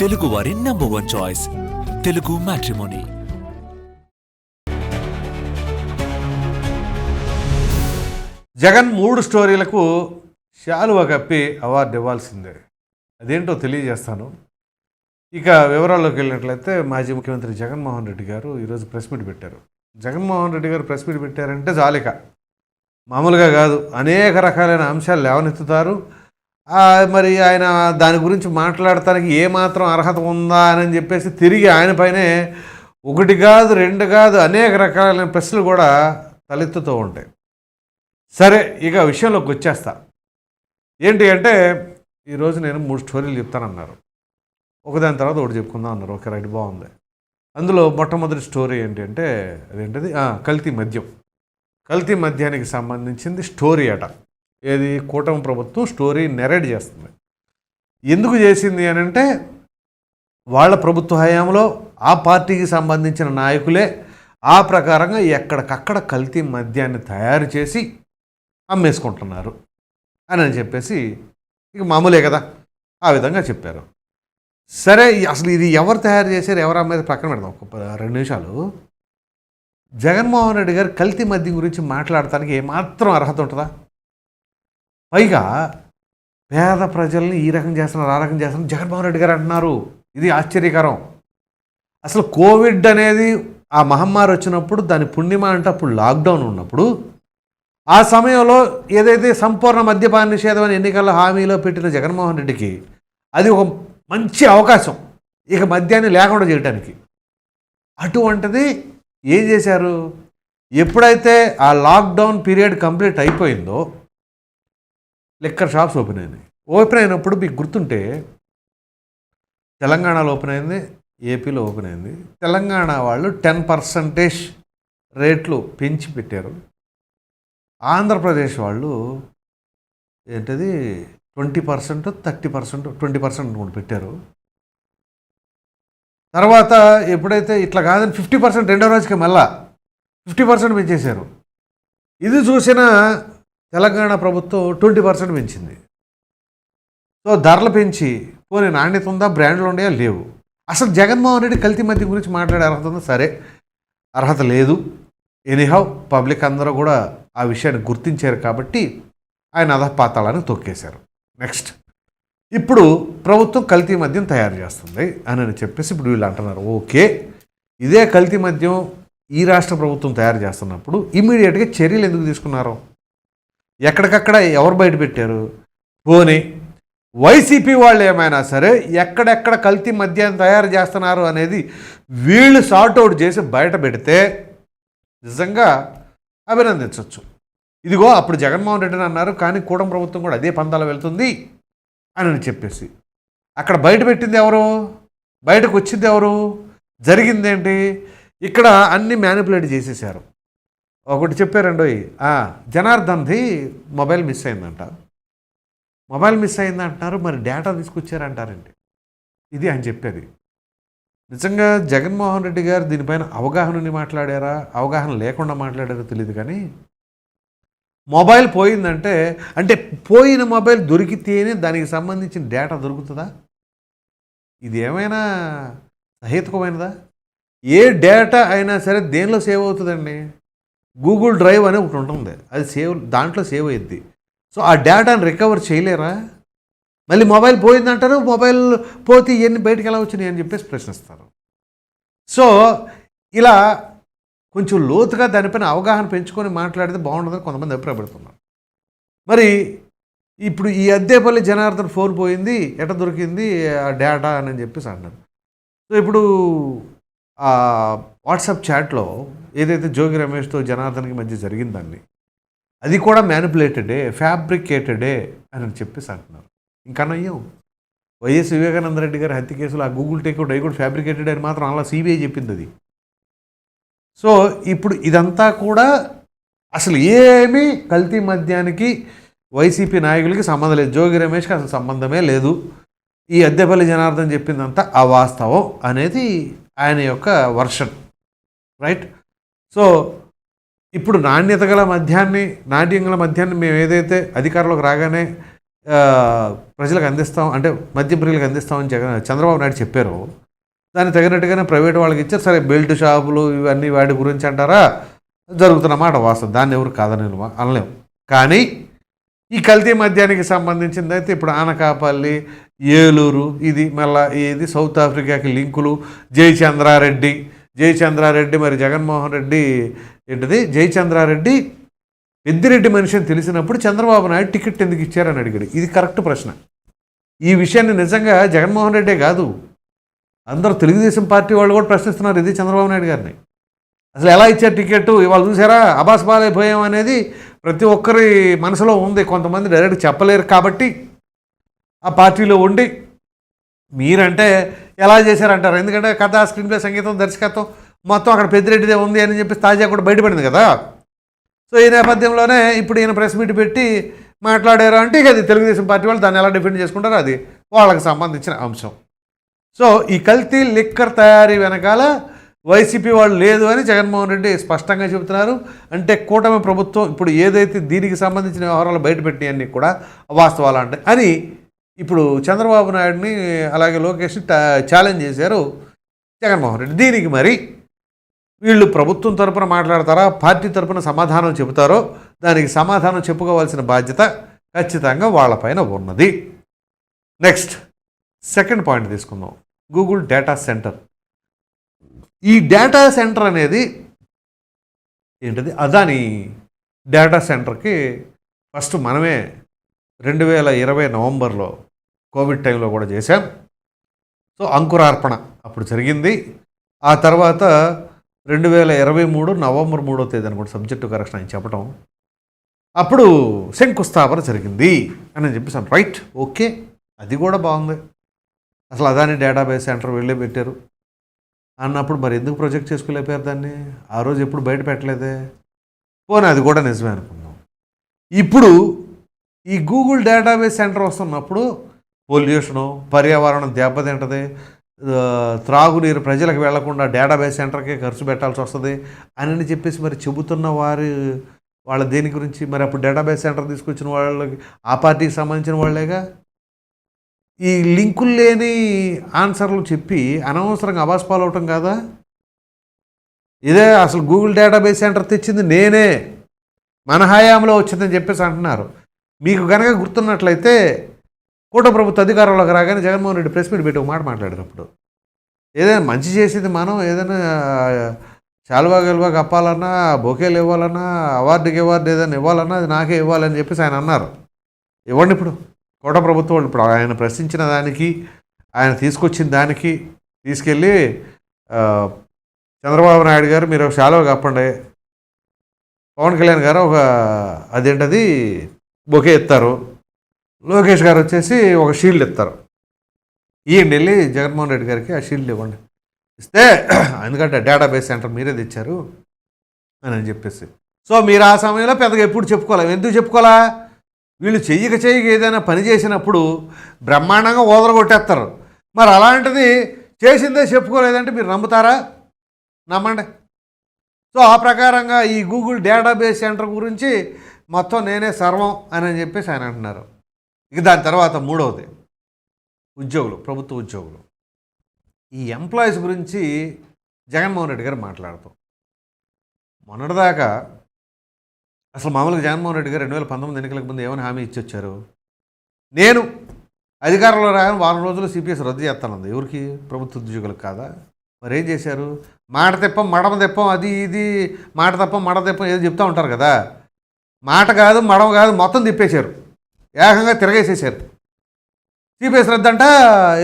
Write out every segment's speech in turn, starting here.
తెలుగు వారి number one choice Telugu matrimony Jagan మూడు స్టోరీలకు శాలువ కప్పి అవార్డు ఇవ్వాల్సిందే. అదేంటో తెలియజేస్తాను. ఇక వివరాల్లోకి వెళ్ళినట్లయితే మాజీ ముఖ్యమంత్రి జగన్మోహన్ రెడ్డి గారు ఈరోజు ప్రెస్ మీట్ పెట్టారు. జగన్మోహన్ రెడ్డి గారు ప్రెస్ మీట్ పెట్టారంటే జాలిక. మామూలుగా కాదు అనేక రకాలైన అంశాలు లేవనెత్తుతారు. మరి ఆయన దాని గురించి మాట్లాడటానికి ఏమాత్రం అర్హత ఉందా అని చెప్పేసి తిరిగి ఆయన పైనే ఒకటి కాదు రెండు కాదు అనేక రకాలైన ప్రశ్నలు కూడా తలెత్తుతూ ఉంటాయి. సరే ఇక విషయంలోకి వచ్చేస్తా. ఏంటి అంటే ఈరోజు నేను మూడు స్టోరీలు చెప్తానన్నారు. ఒకదాని తర్వాత ఒకటి చెప్పుకుందాం అన్నారు. ఓకే రైట్ బాగుంది. అందులో మొట్టమొదటి స్టోరీ ఏంటి అంటే అదేంటది? కల్తీ మద్యం. కల్తీ మద్యానికి సంబంధించింది స్టోరీ అట. ఏది? కూటమి ప్రభుత్వం స్టోరీ నెరేట్ చేస్తుంది. ఎందుకు చేసింది అని అంటే వాళ్ళ ప్రభుత్వ హయాంలో ఆ పార్టీకి సంబంధించిన నాయకులే ఆ ప్రకారంగా ఎక్కడికక్కడ కల్తీ మద్యాన్ని తయారు చేసి అమ్మేసుకుంటున్నారు అని అని చెప్పేసి ఇక మామూలే కదా ఆ విధంగా చెప్పారు. సరే అసలు ఇది ఎవరు తయారు చేశారు? ఎవరు అమ్మేది? పక్కన పెడదాం. ఒక రెండు నిమిషాలు. జగన్మోహన్ రెడ్డి గారు కల్తీ మద్యం గురించి మాట్లాడటానికి ఏమాత్రం అర్హత ఉంటుందా? పైగా పేద ప్రజల్ని ఈ రకం చేస్తున్నారు ఆ రకం చేస్తున్నారు. జగన్మోహన్ రెడ్డి గారు అంటున్నారు. ఇది ఆశ్చర్యకరం. అసలు కోవిడ్ అనేది ఆ మహమ్మారి వచ్చినప్పుడు దాని పుణ్యమ అంటే అప్పుడు లాక్డౌన్ ఉన్నప్పుడు ఆ సమయంలో ఏదైతే సంపూర్ణ మద్యపాన నిషేధం అని ఎన్నికల హామీలో పెట్టిన జగన్మోహన్ రెడ్డికి అది ఒక మంచి అవకాశం. ఇక మద్యాన్ని లేకుండా చేయడానికి అటువంటిది ఏం చేశారు? ఎప్పుడైతే ఆ లాక్డౌన్ పీరియడ్ కంప్లీట్ అయిపోయిందో లిక్కర్ షాప్స్ ఓపెన్ అయినాయి. ఓపెన్ అయినప్పుడు మీకు గుర్తుంటే తెలంగాణలో ఓపెన్ అయింది ఏపీలో ఓపెన్ అయింది. తెలంగాణ వాళ్ళు టెన్ పర్సంటేజ్ రేట్లు పెంచి పెట్టారు. ఆంధ్రప్రదేశ్ వాళ్ళు ఏంటది twenty percent thirty percent twenty percent కూడా పెట్టారు. తర్వాత ఎప్పుడైతే ఇట్లా కాదని ఫిఫ్టీ పర్సెంట్ రెండో రోజుకి మళ్ళా ఫిఫ్టీ పర్సెంట్ పెంచేశారు. ఇది చూసిన తెలంగాణ ప్రభుత్వం ట్వంటీ పర్సెంట్ పెంచింది. సో ధరలు పెంచి పోనీ నాణ్యత ఉందా బ్రాండ్లు ఉన్నాయా? లేవు. అసలు జగన్మోహన్ రెడ్డి కల్తీ మధ్య గురించి మాట్లాడే అర్హత ఉందా? సరే. అర్హత లేదు. ఎనీహౌ పబ్లిక్ అందరూ కూడా ఆ విషయాన్ని గుర్తించారు కాబట్టి ఆయన అధపాతాళాన్ని తొక్కేశారు. నెక్స్ట్. ఇప్పుడు ప్రభుత్వం కల్తీ మద్యం తయారు చేస్తుంది అని అని చెప్పేసి ఇప్పుడు వీళ్ళు అంటున్నారు. ఓకే. ఇదే కల్తీ మద్యం ఈ రాష్ట్ర ప్రభుత్వం తయారు చేస్తున్నప్పుడు ఇమీడియట్గా చర్యలు ఎందుకు తీసుకున్నారు? ఎక్కడికక్కడ ఎవరు బయట పెట్టారు? పోనీ వైసీపీ వాళ్ళు ఏమైనా సరే ఎక్కడెక్కడ కల్తీ మద్యం తయారు చేస్తున్నారు అనేది వీళ్ళు సార్ట్ అవుట్ చేసి బయట పెడితే నిజంగా అభినందించవచ్చు ఇదిగో అప్పుడు జగన్మోహన్ రెడ్డిని అన్నారు కానీ కూడం ప్రభుత్వం కూడా అదే పందాలు వెళ్తుంది అని అని చెప్పేసి. అక్కడ బయట పెట్టింది ఎవరు? బయటకు వచ్చింది ఎవరు? జరిగిందేంటి ఇక్కడ అన్ని మ్యానిపులేట్ చేసేసారు. ఒకటి చెప్పారండి ఆ, జనార్దన్ది మొబైల్ మిస్ అయిందంట. మొబైల్ మిస్ అయింది అంటున్నారు మరి డేటా తీసుకొచ్చారంటారండి. ఇది ఆయన చెప్పేది. నిజంగా జగన్మోహన్ రెడ్డి గారు దీనిపైన అవగాహనని మాట్లాడారా? అవగాహన లేకుండా మాట్లాడారో తెలియదు కానీ మొబైల్ పోయిందంటే అంటే పోయిన మొబైల్ దొరికితేనే దానికి సంబంధించిన డేటా దొరుకుతుందా? ఇది ఏమైనా సహేతుకమైనదా? ఏ డేటా అయినా సరే దేనిలో సేవ్ అవుతుందండి? గూగుల్ డ్రైవ్ అని ఒకటి ఉంటుంది. అది సేవ్ దాంట్లో సేవ్ అయ్యిద్ది సో ఆ డేటాను రికవర్ చేయలేరా? మళ్ళీ మొబైల్ పోయిందంటారు మొబైల్ పోతే ఇవన్నీ బయటకు ఎలా వచ్చినాయి అని చెప్పేసి ప్రశ్నిస్తారు. సో ఇలా కొంచెం లోతుగా దానిపైన అవగాహన పెంచుకొని మాట్లాడితే బాగుంటుందని కొంతమంది అభిప్రాయపడుతున్నారు. మరి ఇప్పుడు ఈ అద్దేపల్లి జనార్దన్ ఫోన్ పోయింది ఎట దొరికింది ఆ డేటా అని చెప్పేసి అన్నారు సో ఇప్పుడు ఆ వాట్సాప్ చాట్లో ఏదైతే జోగి రమేష్తో జనార్దన్కి మధ్య జరిగిందండి అది కూడా మ్యానిపులేటెడే ఫ్యాబ్రికేటెడే అని చెప్పేసి అంటున్నారు. ఇంకా నయ్యం వైఎస్ వివేకానంద రెడ్డి గారి హత్య కేసులో ఆ గూగుల్ టేక్అవుట్ అవి కూడా ఫ్యాబ్రికేటెడ్ అని మాత్రం అలా సిబిఐ చెప్పింది అది. సో ఇప్పుడు ఇదంతా కూడా అసలు ఏమీ కల్తీ మద్యానికి వైసీపీ నాయకులకి సంబంధం లేదు. జోగి రమేష్కి అసలు సంబంధమే లేదు. ఈ అద్దెపల్లి జనార్దన్ చెప్పిందంతా అవాస్తవం అనేది ఆయన యొక్క వర్షన్ రైట్ సో ఇప్పుడు నాణ్యత గల మద్యాన్ని నాట్యం గల మద్యాన్ని మేము ఏదైతే అధికారంలోకి రాగానే ప్రజలకు అందిస్తాం అంటే మద్యం ప్రియులకు అందిస్తామని జగన్ చంద్రబాబు నాయుడు చెప్పారు దానికి తగినట్టుగానే ప్రైవేట్ వాళ్ళకి ఇచ్చారు. సరే బెల్ట్ షాపులు ఇవన్నీ వాటి గురించి అంటారా? జరుగుతున్నమాట వాస్తవం. దాన్ని ఎవరు కాదని అనలేము. కానీ ఈ కల్తీ మద్యానికి సంబంధించింది అయితే ఇప్పుడు ఆనకాపల్లి ఏలూరు ఇది మళ్ళీ ఇది సౌత్ ఆఫ్రికాకి లింకులు. జయచంద్రారెడ్డి. జయచంద్రారెడ్డి మరి జగన్మోహన్ రెడ్డి ఏంటిది? జయచంద్రారెడ్డి పెద్దిరెడ్డి మనిషి అని తెలిసినప్పుడు చంద్రబాబు నాయుడు టికెట్ ఎందుకు ఇచ్చారని అడిగాడు. ఇది కరెక్ట్ ప్రశ్న. ఈ విషయాన్ని నిజంగా జగన్మోహన్ రెడ్డే కాదు అందరూ తెలుగుదేశం పార్టీ వాళ్ళు కూడా ప్రశ్నిస్తున్నారు ఇది చంద్రబాబు నాయుడు గారిని. అసలు ఎలా ఇచ్చారు టికెట్? ఇవాళ చూసారా? అబాస్ బాలైపోయాం అనేది ప్రతి ఒక్కరి మనసులో ఉంది. కొంతమంది డైరెక్ట్ చెప్పలేరు కాబట్టి ఆ పార్టీలో ఉండి మీరంటే ఎలా చేశారంటారు? ఎందుకంటే కథ స్క్రీన్ ప్లే సంగీతం దర్శకత్వం మొత్తం అక్కడ పెద్దిరెడ్డిదే ఉంది అని చెప్పి తాజా కూడా బయటపడింది కదా? సో ఈ నేపథ్యంలోనే ఇప్పుడు ఈయన ప్రెస్ మీట్ పెట్టి మాట్లాడారు అంటే ఇక అది తెలుగుదేశం పార్టీ వాళ్ళు దాన్ని ఎలా డిఫెండ్ చేసుకుంటారో అది వాళ్ళకి సంబంధించిన అంశం. సో ఈ కల్తీ లిక్కర్ తయారీ వెనకాల వైసీపీ వాళ్ళు లేదు అని జగన్మోహన్ రెడ్డి స్పష్టంగా చెబుతున్నారు. అంటే కూటమి ప్రభుత్వం ఇప్పుడు ఏదైతే దీనికి సంబంధించిన వ్యవహారాలు బయటపెట్టినవన్నీ కూడా వాస్తవాలు అంటే అని ఇప్పుడు చంద్రబాబు నాయుడిని అలాగే లోకేష్ని ఛాలెంజ్ చేశారు జగన్మోహన్ రెడ్డి. దీనికి మరి వీళ్ళు ప్రభుత్వం తరపున మాట్లాడతారా? పార్టీ తరపున సమాధానం చెబుతారో? దానికి సమాధానం చెప్పుకోవాల్సిన బాధ్యత ఖచ్చితంగా వాళ్ళపైన ఉన్నది. నెక్స్ట్ సెకండ్ పాయింట్ తీసుకుందాం. Google data center. ఈ డేటా సెంటర్ అనేది ఏంటిది? అదాని డేటా సెంటర్కి ఫస్ట్ మనమే రెండు వేల ఇరవై నవంబర్లో కోవిడ్ టైంలో కూడా చేశాం. సో అంకురార్పణ అప్పుడు జరిగింది. ఆ తర్వాత రెండు వేల ఇరవై మూడు నవంబర్ మూడో తేదీ అనుకుంటే సబ్జెక్టు కరెక్షన్ అని చెప్పడం అప్పుడు శంకుస్థాపన జరిగింది అని చెప్పేసాను రైట్ ఓకే అది కూడా బాగుంది. అసలు అదాని డేటాబేస్ సెంటర్ వెళ్ళే పెట్టారు. అన్నప్పుడు మరి ఎందుకు ప్రొజెక్ట్ చేసుకోలేకపోయారు దాన్ని? ఆ రోజు ఎప్పుడు బయట పెట్టలేదే? పోనీ అది కూడా నిజమే అనుకుందాం. ఇప్పుడు ఈ గూగుల్ డేటాబేస్ సెంటర్ వస్తున్నప్పుడు పొల్యూషను పర్యావరణం దెబ్బతింటది. త్రాగునీరు ప్రజలకు వెళ్ళకుండా డేటాబేస్ సెంటర్కే ఖర్చు పెట్టాల్సి వస్తుంది అని చెప్పేసి మరి చెబుతున్న వారి వాళ్ళ దేని గురించి? మరి అప్పుడు డేటాబేస్ సెంటర్ తీసుకొచ్చిన వాళ్ళకి ఆ పార్టీకి సంబంధించిన వాళ్ళేగా? ఈ లింకులు లేని ఆన్సర్లు చెప్పి అనవసరంగా అవాస్ పాలవటం కాదా? ఇదే అసలు గూగుల్ డేటాబేస్ సెంటర్ తెచ్చింది నేనే. మన హయాంలో వచ్చిందని చెప్పేసి అంటున్నారు. మీకు కనుక గుర్తున్నట్లయితే కూట ప్రభుత్వ అధికారంలోకి రాగానే జగన్మోహన్ రెడ్డి ప్రెస్ మీట్ పెట్టి ఒక మాట మాట్లాడినప్పుడు. ఏదైనా మంచి చేసేది మనం ఏదైనా శాలువా గెలువా కప్పాలన్నా బొకేలు ఇవ్వాలన్నా అవార్డుకి అవార్డు ఏదైనా ఇవ్వాలన్నా అది నాకే ఇవ్వాలని చెప్పేసి ఆయన అన్నారు. ఇవ్వండి ఇప్పుడు. కోట ప్రభుత్వం వాళ్ళు ఇప్పుడు ఆయన ప్రశ్నించిన దానికి ఆయన తీసుకొచ్చిన దానికి తీసుకెళ్ళి చంద్రబాబు నాయుడు గారు మీరు ఒక శాలువ కప్పండి. పవన్ కళ్యాణ్ గారు ఒక అదేంటది? బొకే ఇస్తారు లోకేష్ గారు వచ్చేసి ఒక షీల్డ్ ఇస్తారు ఇవ్వండి వెళ్ళి జగన్మోహన్ రెడ్డి గారికి ఆ షీల్డ్ ఇవ్వండి. ఇస్తే ఎందుకంటే డేటాబేస్ సెంటర్ మీరే తెచ్చారు అని అని చెప్పేసి. సో మీరు ఆ సమయంలో పెద్దగా ఎప్పుడు చెప్పుకోవాలి? ఎందుకు చెప్పుకోవాలా? వీళ్ళు చెయ్యక చెయ్యక ఏదైనా పని చేసినప్పుడు బ్రహ్మాండంగా ఓదరగొట్టేస్తారు. మరి అలాంటిది చేసిందే చెప్పుకోలేదంటే మీరు నమ్ముతారా? నమ్మండి. సో ఆ ప్రకారంగా ఈ గూగుల్ డేటాబేస్ సెంటర్ గురించి మొత్తం నేనే సర్వం అని అని చెప్పేసి ఆయన అంటున్నారు. ఇక దాని తర్వాత మూడవది ఉద్యోగులు ప్రభుత్వ ఉద్యోగులు. ఈ ఎంప్లాయీస్ గురించి జగన్మోహన్ రెడ్డి గారు మాట్లాడుతాం మొన్నటిదాకా అసలు మామూలుగా జగన్మోహన్ రెడ్డి గారు రెండు వేల పంతొమ్మిది ఎన్నికలకు ముందు ఏమని హామీ ఇచ్చి వచ్చారు? నేను అధికారంలో రాగానే వారం రోజులు సిపిఎస్ రద్దు చేస్తానుంది. ఎవరికి? ప్రభుత్వ ఉద్యోగులకు కాదా? మరి ఏం చేశారు? మాట తెప్పం మడమ తెప్పం అది ఇది మాట తప్పం మడ తెప్పం ఏదో చెప్తూ ఉంటారు కదా. మాట కాదు మడవ కాదు మొత్తం తిప్పేశారు. ఏకంగా తిరగేసేసారు సిపిఎస్ రద్దు అంట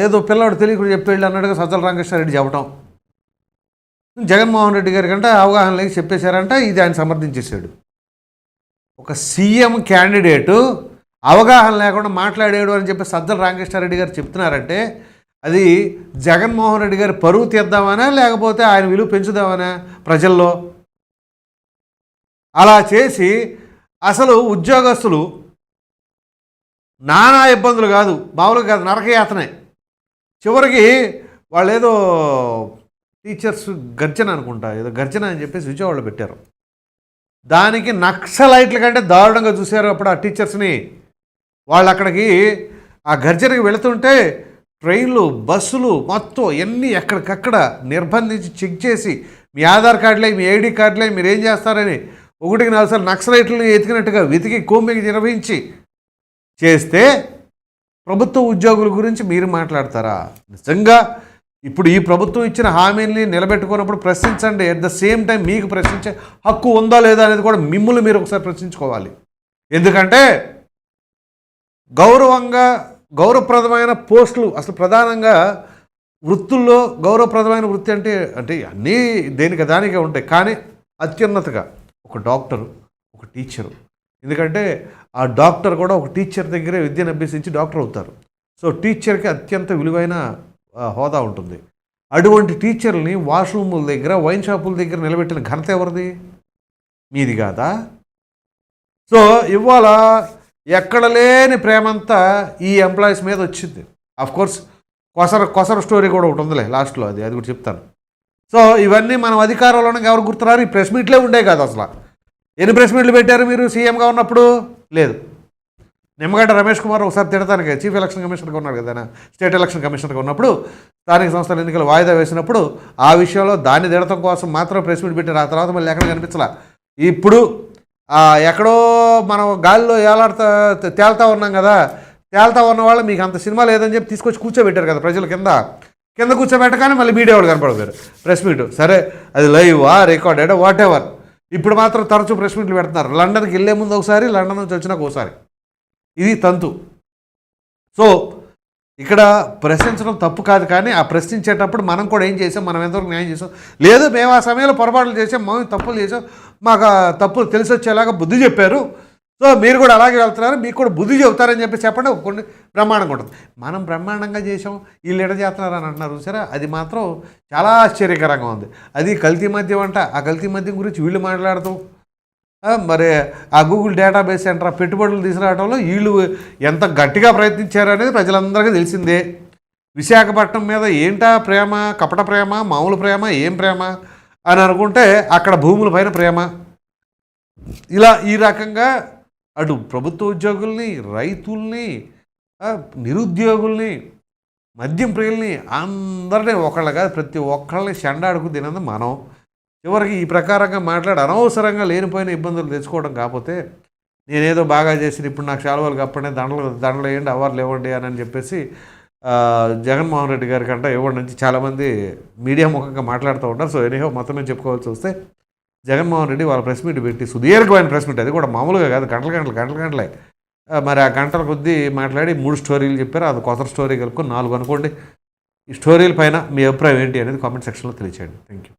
ఏదో పిల్లవాడు తెలియకుండా చెప్పేళ్ళు అన్నట్టుగా సజ్జల రామకృష్ణారెడ్డి చెప్పడం జగన్మోహన్ రెడ్డి గారి కంటే అవగాహన లేక చెప్పేశారంట ఇది ఆయన సమర్థించేశాడు. ఒక సీఎం క్యాండిడేటు అవగాహన లేకుండా మాట్లాడాడు అని చెప్పి సజ్జల రామకృష్ణారెడ్డి గారు చెప్తున్నారంటే అది జగన్మోహన్ రెడ్డి గారి పరువు తీద్దామనా లేకపోతే ఆయన విలువ పెంచుదామనా ప్రజల్లో? అలా చేసి అసలు ఉద్యోగస్తులు నానా ఇబ్బందులు కాదు మామూలుగా కాదు నరకయాతనే. చివరికి వాళ్ళు ఏదో టీచర్స్ గర్జన అనుకుంటా ఏదో గర్జన అని చెప్పేసి విజయవాడలో పెట్టారు. దానికి నక్సలైట్ల కంటే దారుణంగా చూశారు అప్పుడు ఆ టీచర్స్ని. వాళ్ళు అక్కడికి ఆ గర్జనకి వెళుతుంటే ట్రైన్లు బస్సులు మొత్తం ఎన్ని ఎక్కడికక్కడ నిర్బంధించి చెక్ చేసి మీ ఆధార్ కార్డులే మీ ఐడి కార్డులే మీరు ఏం చేస్తారని ఒకటికి నాలుగు సార్లు నక్సలైట్లను ఎతికినట్టుగా వెతికి కోమికి నిర్వహించి చేస్తే ప్రభుత్వ ఉద్యోగుల గురించి మీరు మాట్లాడతారా? నిజంగా ఇప్పుడు ఈ ప్రభుత్వం ఇచ్చిన హామీల్ని నిలబెట్టుకున్నప్పుడు ప్రశ్నించండి. అట్ ద సేమ్ టైం మీకు ప్రశ్నించే హక్కు ఉందా లేదా అనేది కూడా మిమ్మల్ని మీరు ఒకసారి ప్రశ్నించుకోవాలి. ఎందుకంటే గౌరవంగా గౌరవప్రదమైన పోస్టులు అసలు ప్రధానంగా వృత్తుల్లో గౌరవప్రదమైన వృత్తి అంటే అంటే అన్నీ దేనికి దానికే ఉంటాయి. కానీ అత్యున్నతగా ఒక డాక్టరు ఒక టీచరు. ఎందుకంటే ఆ డాక్టర్ కూడా ఒక టీచర్ దగ్గరే విద్యను అభ్యసించి డాక్టర్ అవుతారు. సో టీచర్కి అత్యంత విలువైన హోదా ఉంటుంది. అటువంటి టీచర్ని వాష్రూముల దగ్గర వైన్ షాపుల దగ్గర నిలబెట్టిన ఘనత ఎవరిది? మీది కాదా? సో ఇవాళ ఎక్కడ లేని ప్రేమంతా ఈ ఎంప్లాయీస్ మీద వచ్చింది. కోర్స్ కొసర కొసర స్టోరీ కూడా ఒకటి ఉందిలే లాస్ట్లో అది అది కూడా చెప్తాను. సో ఇవన్నీ మనం అధికారంలో ఎవరు గుర్తురారు? ఈ ప్రెస్ మీట్లే ఉండే కాదు అసలు. ఎన్ని ప్రెస్ మీట్లు పెట్టారు మీరు సీఎంగా ఉన్నప్పుడు? లేదు. నిమ్మగడ్డ రమేష్ కుమార్ ఒకసారి తిడతానికి. చీఫ్ ఎలక్షన్ కమిషనర్గా ఉన్నారు కదా ఆయన. స్టేట్ ఎలక్షన్ కమిషనర్గా ఉన్నప్పుడు స్థానిక సంస్థల ఎన్నికలు వాయిదా వేసినప్పుడు ఆ విషయంలో దాన్ని తిడతం కోసం మాత్రం ప్రెస్ మీట్ పెట్టారు. ఆ తర్వాత మళ్ళీ ఎక్కడ కనిపించలా? ఇప్పుడు ఎక్కడో మనం గాలిలో ఏలాడుతా తేల్తా ఉన్నాం కదా. తేల్తా ఉన్న వాళ్ళు మీకు అంత సినిమా లేదని చెప్పి తీసుకొచ్చి కూర్చోబెట్టారు కదా ప్రజల కింద. కింద కూర్చోబెట్టగానే మళ్ళీ మీడియా వాళ్ళు కనపడతారు. Press meet. సరే అది లైవా రికార్డెడ్ వాట్ ఎవర్ ఇప్పుడు మాత్రం తరచూ ప్రెస్ మీట్లు పెడుతున్నారు. లండన్కి వెళ్ళే ముందు ఒకసారి లండన్ నుంచి వచ్చినాక ఒకసారి ఇది తంతు. సో ఇక్కడ ప్రశ్నించడం తప్పు కాదు కానీ ఆ ప్రశ్నించేటప్పుడు మనం కూడా ఏం చేసాం మనం ఎంతవరకు న్యాయం చేసాం? లేదు మేము ఆ సమయంలో పొరపాట్లు చేసాం మేము తప్పులు చేసాం మాకు తప్పులు తెలిసి వచ్చేలాగా బుద్ధి చెప్పారు. సో మీరు కూడా అలాగే వెళ్తున్నారు మీకు కూడా బుద్ధి చెబుతారని చెప్పి చెప్పండి కొన్ని బ్రహ్మాండంగా ఉంటుంది. మనం బ్రహ్మాండంగా చేసాం వీళ్ళు ఎడ చేస్తున్నారు అని అంటున్నారు సరే అది మాత్రం చాలా ఆశ్చర్యకరంగా ఉంది. అది కల్తీ మద్యం అంట. ఆ కల్తీ మద్యం గురించి వీళ్ళు మాట్లాడతాం. మరి ఆ గూగుల్ డేటాబేస్ సెంటర్ ఆ పెట్టుబడులు తీసుకురావడంలో వీళ్ళు ఎంత గట్టిగా ప్రయత్నించారు అనేది ప్రజలందరికీ తెలిసిందే. విశాఖపట్నం మీద ఏంటా ప్రేమ? కపట ప్రేమ? మామూలు ప్రేమ? ఏం ప్రేమ? అని అనుకుంటే అక్కడ భూముల పైన ప్రేమ. ఇలా ఈ రకంగా అటు ప్రభుత్వ ఉద్యోగుల్ని రైతుల్ని నిరుద్యోగుల్ని మద్యం ప్రియుల్ని అందరినీ ఒకళ్ళ కాదు ప్రతి ఒక్కళ్ళని చెండాడుకు తినది మనం. చివరికి ఈ ప్రకారంగా మాట్లాడి అనవసరంగా లేనిపోయిన ఇబ్బందులు తెచ్చుకోవడం కాకపోతే నేనేదో బాగా చేసి ఇప్పుడు నాకు శాలువాలు కప్పండి దండలు దండలు వేయండి అవార్లు ఇవ్వండి అని అని చెప్పేసి జగన్మోహన్ రెడ్డి గారి కంటే ఇవ్వండి నుంచి చాలామంది మీడియా ముఖంగా మాట్లాడుతూ ఉంటారు సో ఎనీహో మొత్తం చెప్పుకోవాల్సి వస్తే జగన్మోహన్ రెడ్డి వాళ్ళ ప్రెస్ మీట్ పెట్టి సుదీర్ఘమైన ప్రెస్ మీట్ అది కూడా మామూలుగా కాదు గంటల గంటలు గంటల గంటలే. మరి ఆ గంటల కొద్దీ మాట్లాడి మూడు స్టోరీలు చెప్పారు అది కొత్త స్టోరీ కలుపుకొని నాలుగు అనుకోండి. ఈ స్టోరీల పైన మీ అభిప్రాయం ఏంటి అనేది కామెంట్ సెక్షన్లో తెలియచేయండి. Thank you